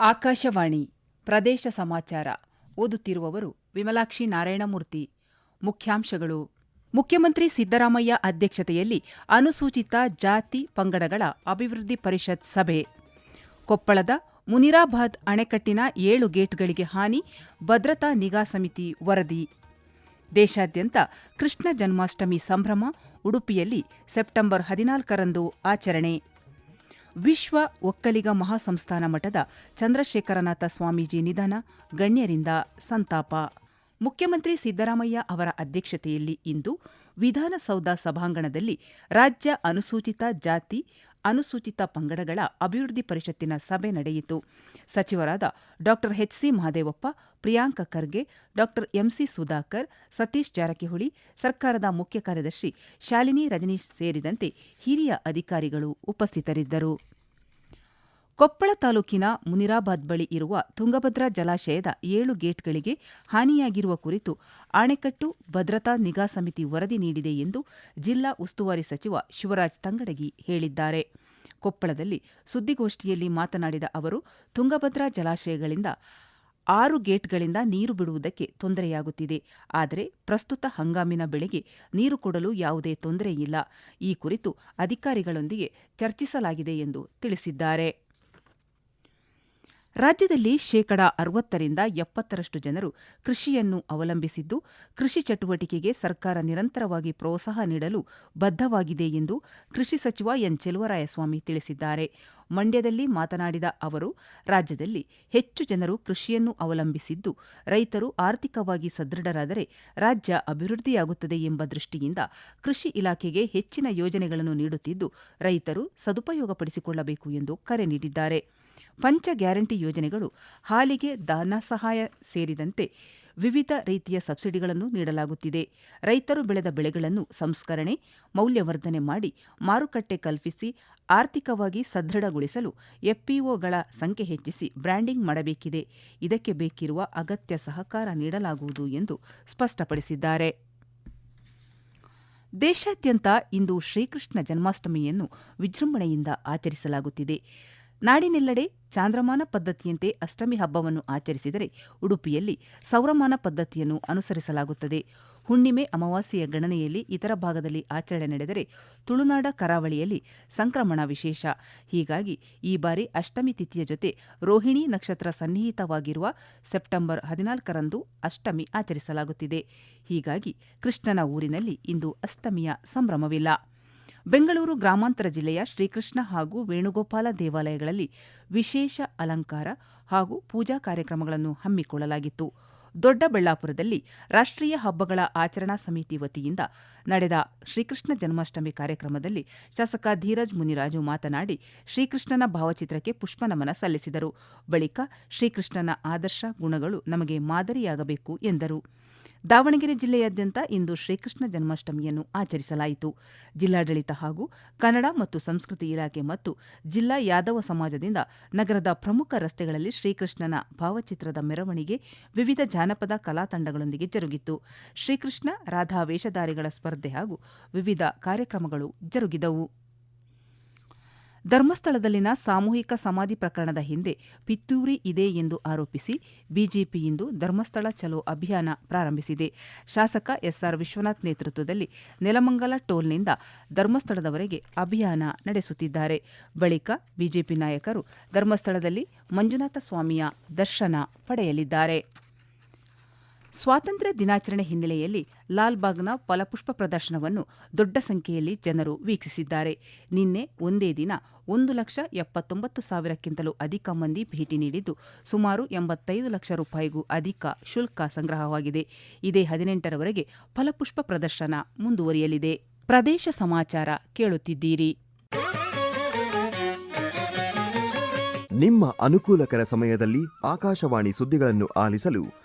ಆಕಾಶವಾಣಿ ಪ್ರದೇಶ ಸಮಾಚಾರ ಓದುತ್ತಿರುವವರು ವಿಮಲಾಕ್ಷಿ ನಾರಾಯಣಮೂರ್ತಿ. ಮುಖ್ಯಾಂಶಗಳು. ಮುಖ್ಯಮಂತ್ರಿ ಸಿದ್ದರಾಮಯ್ಯ ಅಧ್ಯಕ್ಷತೆಯಲ್ಲಿ ಅನುಸೂಚಿತ ಜಾತಿ ಪಂಗಡಗಳ ಅಭಿವೃದ್ಧಿ ಪರಿಷತ್ ಸಭೆ. ಕೊಪ್ಪಳದ ಮುನಿರಾಬಾದ್ ಅಣೆಕಟ್ಟಿನ ಏಳು ಗೇಟ್ಗಳಿಗೆ ಹಾನಿ ಭದ್ರತಾ ನಿಗಾ ಸಮಿತಿ ವರದಿ. ದೇಶಾದ್ಯಂತ ಕೃಷ್ಣ ಜನ್ಮಾಷ್ಟಮಿ ಸಂಭ್ರಮ ಉಡುಪಿಯಲ್ಲಿ ಸೆಪ್ಟೆಂಬರ್ ಹದಿನಾಲ್ಕರಂದು ಆಚರಣೆ. ವಿಶ್ವ ಒಕ್ಕಲಿಗ ಮಹಾಸಂಸ್ಥಾನ ಮಠದ ಚಂದ್ರಶೇಖರನಾಥ ಸ್ವಾಮೀಜಿ ನಿಧನ ಗಣ್ಯರಿಂದ ಸಂತಾಪ. ಮುಖ್ಯಮಂತ್ರಿ ಸಿದ್ದರಾಮಯ್ಯ ಅವರ ಅಧ್ಯಕ್ಷತೆಯಲ್ಲಿ ಇಂದು ವಿಧಾನಸೌಧ ಸಭಾಂಗಣದಲ್ಲಿ ರಾಜ್ಯ ಅನುಸೂಚಿತ ಜಾತಿ ಅನುಸೂಚಿತ ಪಂಗಡಗಳ ಅಭಿವೃದ್ಧಿ ಪರಿಷತ್ತಿನ ಸಭೆ ನಡೆಯಿತು. ಸಚಿವರಾದ Dr. HC Mahadevappa, Priyanka Kharge doctor MC Sudhakar, Satish Jarkiholi, ಸರ್ಕಾರದ ಮುಖ್ಯ ಕಾರ್ಯದರ್ಶಿ ಶಾಲಿನಿ ರಜನೀಶ್ ಸೇರಿದಂತೆ ಹಿರಿಯ ಅಧಿಕಾರಿಗಳು ಉಪಸ್ಥಿತರಿದ್ದರು. ಕೊಪ್ಪಳ ತಾಲೂಕಿನ ಮುನಿರಾಬಾದ್ ಬಳಿ ಇರುವ ತುಂಗಭದ್ರಾ ಜಲಾಶಯದ ಏಳು ಗೇಟ್ಗಳಿಗೆ ಹಾನಿಯಾಗಿರುವ ಕುರಿತು ಅಣೆಕಟ್ಟು ಭದ್ರತಾ ನಿಗಾ ಸಮಿತಿ ವರದಿ ನೀಡಿದೆ ಎಂದು ಜಿಲ್ಲಾ ಉಸ್ತುವಾರಿ ಸಚಿವ ಶಿವರಾಜ್ ತಂಗಡಗಿ ಹೇಳಿದ್ದಾರೆ. ಕೊಪ್ಪಳದಲ್ಲಿ ಸುದ್ದಿಗೋಷ್ಠಿಯಲ್ಲಿ ಮಾತನಾಡಿದ ಅವರು, ತುಂಗಭದ್ರಾ ಜಲಾಶಯಗಳಿಂದ ಆರು ಗೇಟ್ಗಳಿಂದ ನೀರು ಬಿಡುವುದಕ್ಕೆ ತೊಂದರೆಯಾಗುತ್ತಿದೆ. ಆದರೆ ಪ್ರಸ್ತುತ ಹಂಗಾಮಿನ ಬೆಳೆಗೆ ನೀರು ಕೊಡಲು ಯಾವುದೇ ತೊಂದರೆಯಿಲ್ಲ. ಈ ಕುರಿತು ಅಧಿಕಾರಿಗಳೊಂದಿಗೆ ಚರ್ಚಿಸಲಾಗಿದೆ ಎಂದು ತಿಳಿಸಿದ್ದಾರೆ. ರಾಜ್ಯದಲ್ಲಿ ಶೇಕಡಾ ಅರವತ್ತರಿಂದ ಎಪ್ಪತ್ತರಷ್ಟು ಜನರು ಕೃಷಿಯನ್ನು ಅವಲಂಬಿಸಿದ್ದು, ಕೃಷಿ ಚಟುವಟಿಕೆಗೆ ಸರ್ಕಾರ ನಿರಂತರವಾಗಿ ಪ್ರೋತ್ಸಾಹ ನೀಡಲು ಬದ್ಧವಾಗಿದೆ ಎಂದು ಕೃಷಿ ಸಚಿವ ಎನ್ ಚೆಲುವರಾಯಸ್ವಾಮಿ ತಿಳಿಸಿದ್ದಾರೆ. ಮಂಡ್ಯದಲ್ಲಿ ಮಾತನಾಡಿದ ಅವರು, ರಾಜ್ಯದಲ್ಲಿ ಹೆಚ್ಚು ಜನರು ಕೃಷಿಯನ್ನು ಅವಲಂಬಿಸಿದ್ದು, ರೈತರು ಆರ್ಥಿಕವಾಗಿ ಸದೃಢರಾದರೆ ರಾಜ್ಯ ಅಭಿವೃದ್ಧಿಯಾಗುತ್ತದೆ ಎಂಬ ದೃಷ್ಟಿಯಿಂದ ಕೃಷಿ ಇಲಾಖೆಗೆ ಹೆಚ್ಚಿನ ಯೋಜನೆಗಳನ್ನು ನೀಡುತ್ತಿದ್ದು, ರೈತರು ಸದುಪಯೋಗಪಡಿಸಿಕೊಳ್ಳಬೇಕು ಎಂದು ಕರೆ ನೀಡಿದ್ದಾರೆ. ಪಂಚ ಗ್ಯಾರಂಟಿ ಯೋಜನೆಗಳು ಹಾಲಿಗೆ ದಾನ ಸಹಾಯ ಸೇರಿದಂತೆ ವಿವಿಧ ರೀತಿಯ ಸಬ್ಸಿಡಿಗಳನ್ನು ನೀಡಲಾಗುತ್ತಿದೆ. ರೈತರು ಬೆಳೆದ ಬೆಳೆಗಳನ್ನು ಸಂಸ್ಕರಣೆ, ಮೌಲ್ಯವರ್ಧನೆ ಮಾಡಿ ಮಾರುಕಟ್ಟೆ ಕಲ್ಪಿಸಿ ಆರ್ಥಿಕವಾಗಿ ಸದೃಢಗೊಳಿಸಲು ಎಫ್ಪಿಒಗಳ ಸಂಖ್ಯೆ ಹೆಚ್ಚಿಸಿ ಬ್ರ್ಯಾಂಡಿಂಗ್ ಮಾಡಬೇಕಿದೆ. ಇದಕ್ಕೆ ಬೇಕಿರುವ ಅಗತ್ಯ ಸಹಕಾರ ನೀಡಲಾಗುವುದು ಎಂದು ಸ್ಪಷ್ಟಪಡಿಸಿದ್ದಾರೆ. ದೇಶಾದ್ಯಂತ ಇಂದು ಶ್ರೀಕೃಷ್ಣ ಜನ್ಮಾಷ್ಟಮಿಯನ್ನು ವಿಜೃಂಭಣೆಯಿಂದ ಆಚರಿಸಲಾಗುತ್ತಿದೆ. ನಾಡಿನೆಲ್ಲೆಡೆ ಚಾಂದ್ರಮಾನ ಪದ್ಧತಿಯಂತೆ ಅಷ್ಟಮಿ ಹಬ್ಬವನ್ನು ಆಚರಿಸಿದರೆ ಉಡುಪಿಯಲ್ಲಿ ಸೌರಮಾನ ಪದ್ಧತಿಯನ್ನು ಅನುಸರಿಸಲಾಗುತ್ತದೆ. ಹುಣ್ಣಿಮೆ ಅಮಾವಾಸ್ಯೆಯ ಗಣನೆಯಲ್ಲಿ ಇತರ ಭಾಗದಲ್ಲಿ ಆಚರಣೆ ನಡೆದರೆ ತುಳುನಾಡ ಕರಾವಳಿಯಲ್ಲಿ ಸಂಕ್ರಮಣ ವಿಶೇಷ. ಹೀಗಾಗಿ ಈ ಬಾರಿ ಅಷ್ಟಮಿ ತಿಥಿಯ ಜೊತೆ ರೋಹಿಣಿ ನಕ್ಷತ್ರ ಸನ್ನಿಹಿತವಾಗಿರುವ ಸೆಪ್ಟೆಂಬರ್ ಹದಿನಾಲ್ಕರಂದು ಅಷ್ಟಮಿ ಆಚರಿಸಲಾಗುತ್ತಿದೆ. ಹೀಗಾಗಿ ಕೃಷ್ಣನ ಊರಿನಲ್ಲಿ ಇಂದು ಅಷ್ಟಮಿಯ ಸಂಭ್ರಮವಿಲ್ಲ. ಬೆಂಗಳೂರು ಗ್ರಾಮಾಂತರ ಜಿಲ್ಲೆಯ ಶ್ರೀಕೃಷ್ಣ ಹಾಗೂ ವೇಣುಗೋಪಾಲ ದೇವಾಲಯಗಳಲ್ಲಿ ವಿಶೇಷ ಅಲಂಕಾರ ಹಾಗೂ ಪೂಜಾ ಕಾರ್ಯಕ್ರಮಗಳನ್ನು ಹಮ್ಮಿಕೊಳ್ಳಲಾಗಿತ್ತು. ದೊಡ್ಡಬಳ್ಳಾಪುರದಲ್ಲಿ ರಾಷ್ಟ್ರೀಯ ಹಬ್ಬಗಳ ಆಚರಣಾ ಸಮಿತಿ ವತಿಯಿಂದ ನಡೆದ ಶ್ರೀಕೃಷ್ಣ ಜನ್ಮಾಷ್ಟಮಿ ಕಾರ್ಯಕ್ರಮದಲ್ಲಿ ಶಾಸಕ ಧೀರಜ್ ಮುನಿರಾಜು ಮಾತನಾಡಿ, ಶ್ರೀಕೃಷ್ಣನ ಭಾವಚಿತ್ರಕ್ಕೆ ಪುಷ್ಪನಮನ ಸಲ್ಲಿಸಿದರು. ಬಳಿಕ ಶ್ರೀಕೃಷ್ಣನ ಆದರ್ಶ ಗುಣಗಳು ನಮಗೆ ಮಾದರಿಯಾಗಬೇಕು ಎಂದರು. ದಾವಣಗೆರೆ ಜಿಲ್ಲೆಯಾದ್ಯಂತ ಇಂದು ಶ್ರೀಕೃಷ್ಣ ಜನ್ಮಾಷ್ಟಮಿಯನ್ನು ಆಚರಿಸಲಾಯಿತು. ಜಿಲ್ಲಾಡಳಿತ ಹಾಗೂ ಕನ್ನಡ ಮತ್ತು ಸಂಸ್ಕೃತಿ ಇಲಾಖೆ ಮತ್ತು ಜಿಲ್ಲಾ ಯಾದವ ಸಮಾಜದಿಂದ ನಗರದ ಪ್ರಮುಖ ರಸ್ತೆಗಳಲ್ಲಿ ಶ್ರೀಕೃಷ್ಣನ ಭಾವಚಿತ್ರದ ಮೆರವಣಿಗೆ ವಿವಿಧ ಜಾನಪದ ಕಲಾ ತಂಡಗಳೊಂದಿಗೆ ಜರುಗಿತು. ಶ್ರೀಕೃಷ್ಣ ರಾಧಾ ವೇಷಧಾರಿಗಳ ಸ್ಪರ್ಧೆ ಹಾಗೂ ವಿವಿಧ ಕಾರ್ಯಕ್ರಮಗಳು ಜರುಗಿದವು. ಧರ್ಮಸ್ಥಳದಲ್ಲಿನ ಸಾಮೂಹಿಕ ಸಮಾಧಿ ಪ್ರಕರಣದ ಹಿಂದೆ ಪಿತ್ತೂರಿ ಇದೆ ಎಂದು ಆರೋಪಿಸಿ ಬಿಜೆಪಿ ಇಂದು ಧರ್ಮಸ್ಥಳ ಚಲೋ ಅಭಿಯಾನ ಪ್ರಾರಂಭಿಸಿದೆ. ಶಾಸಕ ಎಸ್ಆರ್ ವಿಶ್ವನಾಥ್ ನೇತೃತ್ವದಲ್ಲಿ ನೆಲಮಂಗಲ ಟೋಲ್ನಿಂದ ಧರ್ಮಸ್ಥಳದವರೆಗೆ ಅಭಿಯಾನ ನಡೆಸುತ್ತಿದ್ದಾರೆ. ಬಳಿಕ ಬಿಜೆಪಿ ನಾಯಕರು ಧರ್ಮಸ್ಥಳದಲ್ಲಿ ಮಂಜುನಾಥ ಸ್ವಾಮಿಯ ದರ್ಶನ ಪಡೆಯಲಿದ್ದಾರೆ. ಸ್ವಾತಂತ್ರ್ಯ ದಿನಾಚರಣೆ ಹಿನ್ನೆಲೆಯಲ್ಲಿ ಲಾಲ್ಬಾಗ್ನ ಫಲಪುಷ್ಪ ಪ್ರದರ್ಶನವನ್ನು ದೊಡ್ಡ ಸಂಖ್ಯೆಯಲ್ಲಿ ಜನರು ವೀಕ್ಷಿಸಿದ್ದಾರೆ. ನಿನ್ನೆ ಒಂದೇ ದಿನ ಒಂದು ಲಕ್ಷ ಎಪ್ಪತ್ತೊಂಬತ್ತು ಸಾವಿರಕ್ಕಿಂತಲೂ ಅಧಿಕ ಮಂದಿ ಭೇಟಿ ನೀಡಿದ್ದು, ಸುಮಾರು ಎಂಬತ್ತೈದು ಲಕ್ಷ ರೂಪಾಯಿಗೂ ಅಧಿಕ ಶುಲ್ಕ ಸಂಗ್ರಹವಾಗಿದೆ. ಇದೇ ಹದಿನೆಂಟರವರೆಗೆ ಫಲಪುಷ್ಪ ಪ್ರದರ್ಶನ ಮುಂದುವರಿಯಲಿದೆ. ಪ್ರದೇಶ ಸಮಾಚಾರ ಕೇಳುತ್ತಿದ್ದೀರಿ. ನಿಮ್ಮ ಅನುಕೂಲಕರ ಸಮಯದಲ್ಲಿ ಆಕಾಶವಾಣಿ ಸುದ್ದಿಗಳನ್ನು ಆಲಿಸಲು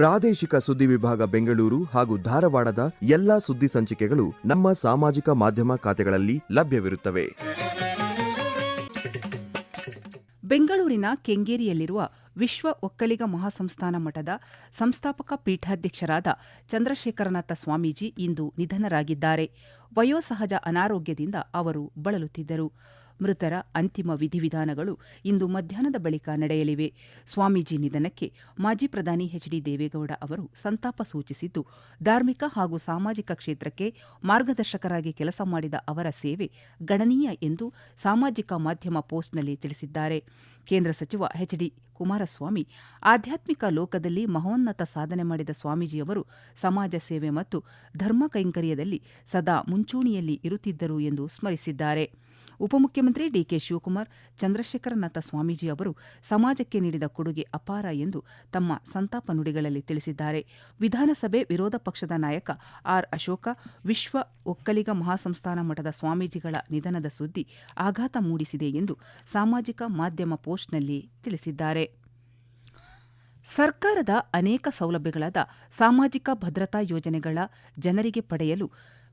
ಪ್ರಾದೇಶಿಕ ಸುದ್ದಿ ವಿಭಾಗ ಬೆಂಗಳೂರು ಹಾಗೂ ಧಾರವಾಡದ ಎಲ್ಲಾ ಸುದ್ದಿ ಸಂಚಿಕೆಗಳು ನಮ್ಮ ಸಾಮಾಜಿಕ ಮಾಧ್ಯಮ ಖಾತೆಗಳಲ್ಲಿ ಲಭ್ಯವಿರುತ್ತವೆ. ಬೆಂಗಳೂರಿನ ಕೆಂಗೇರಿಯಲ್ಲಿರುವ ವಿಶ್ವ ಒಕ್ಕಲಿಗ ಮಹಾಸಂಸ್ಥಾನ ಮಠದ ಸಂಸ್ಥಾಪಕ ಪೀಠಾಧ್ಯಕ್ಷರಾದ ಚಂದ್ರಶೇಖರನಾಥ ಸ್ವಾಮೀಜಿ ಇಂದು ನಿಧನರಾಗಿದ್ದಾರೆ. ವಯೋಸಹಜ ಅನಾರೋಗ್ಯದಿಂದ ಅವರು ಬಳಲುತ್ತಿದ್ದರು. ಮೃತರ ಅಂತಿಮ ವಿಧಿವಿಧಾನಗಳು ಇಂದು ಮಧ್ಯಾಹ್ನದ ಬಳಿಕ ನಡೆಯಲಿವೆ. ಸ್ವಾಮೀಜಿ ನಿಧನಕ್ಕೆ ಮಾಜಿ ಪ್ರಧಾನಿ ಎಚ್ಡಿ ದೇವೇಗೌಡ ಅವರು ಸಂತಾಪ ಸೂಚಿಸಿದ್ದು, ಧಾರ್ಮಿಕ ಹಾಗೂ ಸಾಮಾಜಿಕ ಕ್ಷೇತ್ರಕ್ಕೆ ಮಾರ್ಗದರ್ಶಕರಾಗಿ ಕೆಲಸ ಮಾಡಿದ ಅವರ ಸೇವೆ ಗಣನೀಯ ಎಂದು ಸಾಮಾಜಿಕ ಮಾಧ್ಯಮ ಪೋಸ್ಟ್ನಲ್ಲಿ ತಿಳಿಸಿದ್ದಾರೆ. ಕೇಂದ್ರ ಸಚಿವ ಎಚ್ಡಿ ಕುಮಾರಸ್ವಾಮಿ ಆಧ್ಯಾತ್ಮಿಕ ಲೋಕದಲ್ಲಿ ಮಹೋನ್ನತ ಸಾಧನೆ ಮಾಡಿದ ಸ್ವಾಮೀಜಿಯವರು ಸಮಾಜ ಸೇವೆ ಮತ್ತು ಧರ್ಮ ಕೈಂಕರ್ಯದಲ್ಲಿ ಸದಾ ಮುಂಚೂಣಿಯಲ್ಲಿ ಇರುತ್ತಿದ್ದರು ಎಂದು ಸ್ಮರಿಸಿದ್ದಾರೆ. ಉಪಮುಖ್ಯಮಂತ್ರಿ ಡಿಕೆ ಶಿವಕುಮಾರ್ ಚಂದ್ರಶೇಖರನಾಥ ಸ್ವಾಮೀಜಿ ಅವರು ಸಮಾಜಕ್ಕೆ ನೀಡಿದ ಕೊಡುಗೆ ಅಪಾರ ಎಂದು ತಮ್ಮ ಸಂತಾಪ ನುಡಿಗಳಲ್ಲಿ ತಿಳಿಸಿದ್ದಾರೆ. ವಿಧಾನಸಭೆ ವಿರೋಧ ಪಕ್ಷದ ನಾಯಕ ಆರ್. ಅಶೋಕ, ವಿಶ್ವ ಒಕ್ಕಲಿಗ ಮಹಾಸಂಸ್ಥಾನ ಮಠದ ಸ್ವಾಮೀಜಿಗಳ ನಿಧನದ ಸುದ್ದಿ ಆಘಾತ ಮೂಡಿಸಿದೆ ಎಂದು ಸಾಮಾಜಿಕ ಮಾಧ್ಯಮ ಪೋಸ್ಟ್ನಲ್ಲಿ ತಿಳಿಸಿದ್ದಾರೆ. ಸರ್ಕಾರದ ಅನೇಕ ಸೌಲಭ್ಯಗಳಾದ ಸಾಮಾಜಿಕ ಭದ್ರತಾ ಯೋಜನೆಗಳ ಜನರಿಗೆ ಪಡೆಯಲು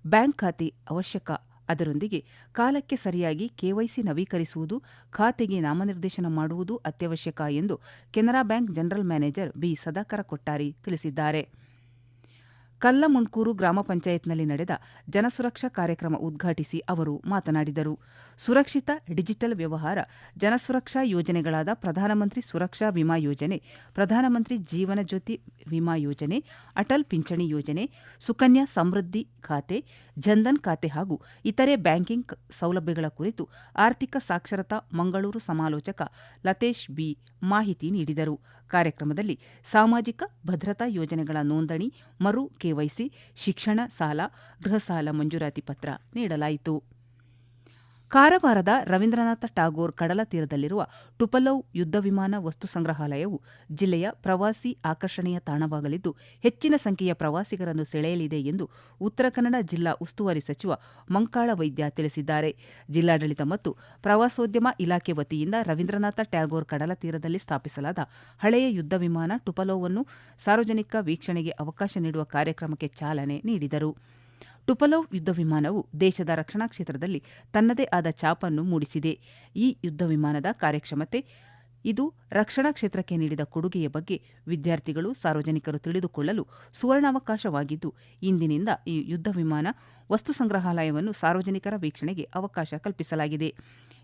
ಬ್ಯಾಂಕ್ ಖಾತೆ ಅವಶ್ಯಕ ಅದರೊಂದಿಗೆ ಕಾಲಕ್ಕೆ ಸರಿಯಾಗಿ ಕೆವೈಸಿ ನವೀಕರಿಸುವುದು, ಖಾತೆಗೆ ನಾಮನಿರ್ದೇಶನ ಮಾಡುವುದು ಅತ್ಯವಶ್ಯಕ ಎಂದು Canara bank general manager B Sadakara Kottari ತಿಳಿಸಿದ್ದಾರೆ. ಕಲ್ಲಮುಣ್ಕೂರು ಗ್ರಾಮ ಪಂಚಾಯತ್ನಲ್ಲಿ ನಡೆದ ಜನಸುರಕ್ಷಾ ಕಾರ್ಯಕ್ರಮ ಉದ್ಘಾಟಿಸಿ ಅವರು ಮಾತನಾಡಿದರು. ಸುರಕ್ಷಿತ ಡಿಜಿಟಲ್ ವ್ಯವಹಾರ, ಜನಸುರಕ್ಷಾ ಯೋಜನೆಗಳಾದ ಪ್ರಧಾನಮಂತ್ರಿ ಸುರಕ್ಷಾ ವಿಮಾ ಯೋಜನೆ, ಪ್ರಧಾನಮಂತ್ರಿ ಜೀವನ ಜ್ಯೋತಿ ವಿಮಾ ಯೋಜನೆ, ಅಟಲ್ ಪಿಂಚಣಿ ಯೋಜನೆ, ಸುಕನ್ಯಾ ಸಮೃದ್ಧಿ ಖಾತೆ, ಜನ್ಧನ್ ಖಾತೆ ಹಾಗೂ ಇತರೆ ಬ್ಯಾಂಕಿಂಗ್ ಸೌಲಭ್ಯಗಳ ಕುರಿತು ಆರ್ಥಿಕ ಸಾಕ್ಷರತಾ ಮಂಗಳೂರು ಸಮಾಲೋಚಕ ಲತೇಶ್ ಬಿ ಮಾಹಿತಿ ನೀಡಿದರು. ಕಾರ್ಯಕ್ರಮದಲ್ಲಿ ಸಾಮಾಜಿಕ ಭದ್ರತಾ ಯೋಜನೆಗಳ ನೋಂದಣಿ, ಮರು ಕೆವೈಸಿ ಶಿಕ್ಷಣ ಸಾಲ, ಗೃಹ ಸಾಲ ಮಂಜೂರಾತಿ ಪತ್ರ ನೀಡಲಾಯಿತು. ಕಾರವಾರದ ರವೀಂದ್ರನಾಥ ಟಾಗೋರ್ ಕಡಲ ತೀರದಲ್ಲಿರುವ ಟುಪಲೌ ಯುದ್ಧ ವಿಮಾನ ವಸ್ತು ಸಂಗ್ರಹಾಲಯವು ಜಿಲ್ಲೆಯ ಪ್ರವಾಸಿ ಆಕರ್ಷಣೆಯ ತಾಣವಾಗಲಿದ್ದು, ಹೆಚ್ಚಿನ ಸಂಖ್ಯೆಯ ಪ್ರವಾಸಿಗರನ್ನು ಸೆಳೆಯಲಿದೆ ಎಂದು ಉತ್ತರ ಕನ್ನಡ ಜಿಲ್ಲಾ ಉಸ್ತುವಾರಿ ಸಚಿವ ಮಂಕಾಳ ವೈದ್ಯ ತಿಳಿಸಿದ್ದಾರೆ. ಜಿಲ್ಲಾಡಳಿತ ಮತ್ತು ಪ್ರವಾಸೋದ್ಯಮ ಇಲಾಖೆ ವತಿಯಿಂದ ರವೀಂದ್ರನಾಥ ಟ್ಯಾಗೋರ್ ಕಡಲ ತೀರದಲ್ಲಿ ಸ್ಥಾಪಿಸಲಾದ ಹಳೆಯ ಯುದ್ಧ ವಿಮಾನ ಟುಪಲೋವನ್ನು ಸಾರ್ವಜನಿಕ ವೀಕ್ಷಣೆಗೆ ಅವಕಾಶ ನೀಡುವ ಕಾರ್ಯಕ್ರಮಕ್ಕೆ ಚಾಲನೆ ನೀಡಿದರು. ಟುಪಲೋವ್ ಯುದ್ಧ ವಿಮಾನವು ದೇಶದ ರಕ್ಷಣಾ ಕ್ಷೇತ್ರದಲ್ಲಿ ತನ್ನದೇ ಆದ ಛಾಪನ್ನು ಮೂಡಿಸಿದೆ. ಈ ಯುದ್ಧ ವಿಮಾನದ ಕಾರ್ಯಕ್ಷಮತೆ, ಇದು ರಕ್ಷಣಾ ಕ್ಷೇತ್ರಕ್ಕೆ ನೀಡಿದ ಕೊಡುಗೆಯ ಬಗ್ಗೆ ವಿದ್ಯಾರ್ಥಿಗಳು, ಸಾರ್ವಜನಿಕರು ತಿಳಿದುಕೊಳ್ಳಲು ಸುವರ್ಣಾವಕಾಶವಾಗಿದ್ದು, ಇಂದಿನಿಂದ ಈ ಯುದ್ಧ ವಿಮಾನ ವಸ್ತು ಸಂಗ್ರಹಾಲಯವನ್ನು ಸಾರ್ವಜನಿಕರ ವೀಕ್ಷಣೆಗೆ ಅವಕಾಶ ಕಲ್ಪಿಸಲಾಗಿದೆ.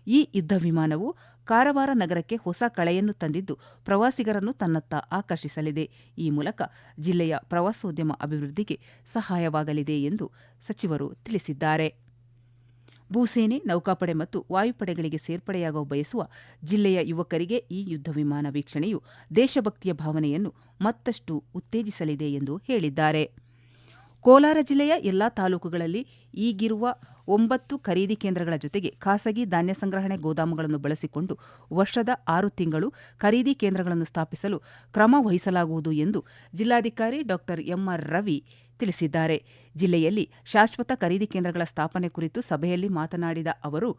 ಈ ಯುದ್ಧ ವಿಮಾನವು ಕಾರವಾರ ನಗರಕ್ಕೆ ಹೊಸ ಕಳೆಯನ್ನು ತಂದಿದ್ದು ಪ್ರವಾಸಿಗರನ್ನು ತನ್ನತ್ತ ಆಕರ್ಷಿಸಲಿದೆ. ಈ ಮೂಲಕ ಜಿಲ್ಲೆಯ ಪ್ರವಾಸೋದ್ಯಮ ಅಭಿವೃದ್ಧಿಗೆ ಸಹಾಯವಾಗಲಿದೆ ಎಂದು ಸಚಿವರು ತಿಳಿಸಿದ್ದಾರೆ. ಭೂಸೇನೆ, ನೌಕಾಪಡೆ ಮತ್ತು ವಾಯುಪಡೆಗಳಿಗೆ ಸೇರ್ಪಡೆಯಾಗಲು ಬಯಸುವ ಜಿಲ್ಲೆಯ ಯುವಕರಿಗೆ ಈ ಯುದ್ಧ ವಿಮಾನ ವೀಕ್ಷಣೆಯು ದೇಶಭಕ್ತಿಯ ಭಾವನೆಯನ್ನು ಮತ್ತಷ್ಟು ಉತ್ತೇಜಿಸಲಿದೆ ಎಂದು ಹೇಳಿದ್ದಾರೆ. ಕೋಲಾರ ಜಿಲ್ಲೆಯ ಎಲ್ಲಾ ತಾಲೂಕುಗಳಲ್ಲಿ ಈಗಿರುವ ಒಂಬತ್ತು ಖರೀದಿ ಕೇಂದ್ರಗಳ ಜೊತೆಗೆ ಖಾಸಗಿ ಧಾನ್ಯ ಸಂಗ್ರಹಣೆ ಗೋದಾಮುಗಳನ್ನು ಬಳಸಿಕೊಂಡು ವರ್ಷದ ಆರು ತಿಂಗಳು ಖರೀದಿ ಕೇಂದ್ರಗಳನ್ನು ಸ್ಥಾಪಿಸಲು ಕ್ರಮ ವಹಿಸಲಾಗುವುದು ಎಂದು ಜಿಲ್ಲಾಧಿಕಾರಿ ಡಾ ಎಂಆರ್ ರವಿ ತಿಳಿಸಿದ್ದಾರೆ. ಜಿಲ್ಲೆಯಲ್ಲಿ ಶಾಶ್ವತ ಖರೀದಿ ಕೇಂದ್ರಗಳ ಸ್ಥಾಪನೆ ಕುರಿತು ಸಭೆಯಲ್ಲಿ ಮಾತನಾಡಿದ ಅವರು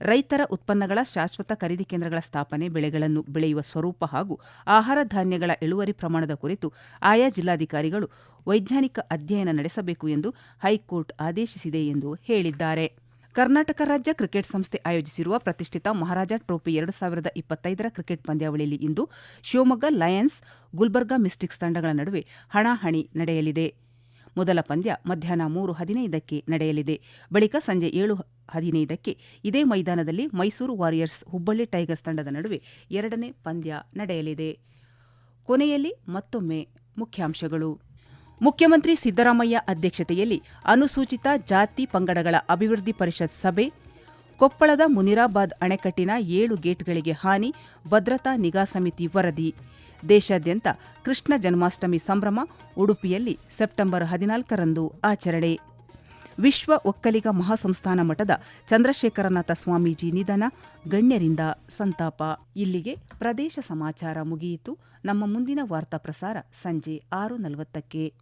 ರೈತರ ಉತ್ಪನ್ನಗಳ ಶಾಶ್ವತ ಖರೀದಿ ಕೇಂದ್ರಗಳ ಸ್ಥಾಪನೆ, ಬೆಳೆಗಳನ್ನು ಬೆಳೆಯುವ ಸ್ವರೂಪ ಹಾಗೂ ಆಹಾರ ಧಾನ್ಯಗಳ ಇಳುವರಿ ಪ್ರಮಾಣದ ಕುರಿತು ಆಯಾ ಜಿಲ್ಲಾಧಿಕಾರಿಗಳು ವೈಜ್ಞಾನಿಕ ಅಧ್ಯಯನ ನಡೆಸಬೇಕು ಎಂದು ಹೈಕೋರ್ಟ್ ಆದೇಶಿಸಿದೆ ಎಂದು ಹೇಳಿದ್ದಾರೆ. ಕರ್ನಾಟಕ ರಾಜ್ಯ ಕ್ರಿಕೆಟ್ ಸಂಸ್ಥೆ ಆಯೋಜಿಸಿರುವ ಪ್ರತಿಷ್ಠಿತ ಮಹಾರಾಜ ಟ್ರೋಫಿ ಎರಡು ಸಾವಿರದ ಇಪ್ಪತ್ತೈದರ ಕ್ರಿಕೆಟ್ ಪಂದ್ಯಾವಳಿಯಲ್ಲಿ ಇಂದು ಶಿವಮೊಗ್ಗ ಲಯನ್ಸ್, ಗುಲ್ಬರ್ಗಾ ಮಿಸ್ಟಿಕ್ಸ್ ತಂಡಗಳ ನಡುವೆ ಹಣಾಹಣಿ ನಡೆಯಲಿದೆ. ಮೊದಲ ಪಂದ್ಯ ಮಧ್ಯಾಹ್ನ ಮೂರು ಹದಿನೈದಕ್ಕೆ ನಡೆಯಲಿದೆ. ಬಳಿಕ ಸಂಜೆ ಏಳು ಹದಿನೈದಕ್ಕೆ ಇದೇ ಮೈದಾನದಲ್ಲಿ ಮೈಸೂರು ವಾರಿಯರ್ಸ್ ಹುಬ್ಬಳ್ಳಿ ಟೈಗರ್ಸ್ ತಂಡದ ನಡುವೆ ಎರಡನೇ ಪಂದ್ಯ ನಡೆಯಲಿದೆ. ಕೊನೆಯಲ್ಲಿ ಮತ್ತೊಮ್ಮೆ ಮುಖ್ಯಾಂಶಗಳು. ಮುಖ್ಯಮಂತ್ರಿ ಸಿದ್ದರಾಮಯ್ಯ ಅಧ್ಯಕ್ಷತೆಯಲ್ಲಿ ಅನುಸೂಚಿತ ಜಾತಿ ಪಂಗಡಗಳ ಅಭಿವೃದ್ಧಿ ಪರಿಷತ್ ಸಭೆ, ಕೊಪ್ಪಳದ ಮುನಿರಾಬಾದ್ ಅಣೆಕಟ್ಟಿನ ಏಳು ಗೇಟ್ಗಳಿಗೆ ಹಾನಿ, ಭದ್ರತಾ ನಿಗಾ ಸಮಿತಿ ವರದಿ ದೇಶಾದ್ಯಂತ ಕೃಷ್ಣ ಜನ್ಮಾಷ್ಟಮಿ ಸಂಭ್ರಮ ಉಡುಪಿಯಲ್ಲಿ ಸೆಪ್ಟೆಂಬರ್ ಹದಿನಾಲ್ಕರಂದು ಆಚರಣೆ. ವಿಶ್ವ ಒಕ್ಕಲಿಗ ಮಹಾಸಂಸ್ಥಾನ ಮಠದ ಚಂದ್ರಶೇಖರನಾಥ ಸ್ವಾಮೀಜಿ ನಿಧನ, ಗಣ್ಯರಿಂದ ಸಂತಾಪ. ಇಲ್ಲಿಗೆ ಪ್ರದೇಶ ಸಮಾಚಾರ ಮುಗಿಯಿತು. ನಮ್ಮ ಮುಂದಿನ ವಾರ್ತಾ ಪ್ರಸಾರ ಸಂಜೆ ಆರು ನಲವತ್ತಕ್ಕೆ.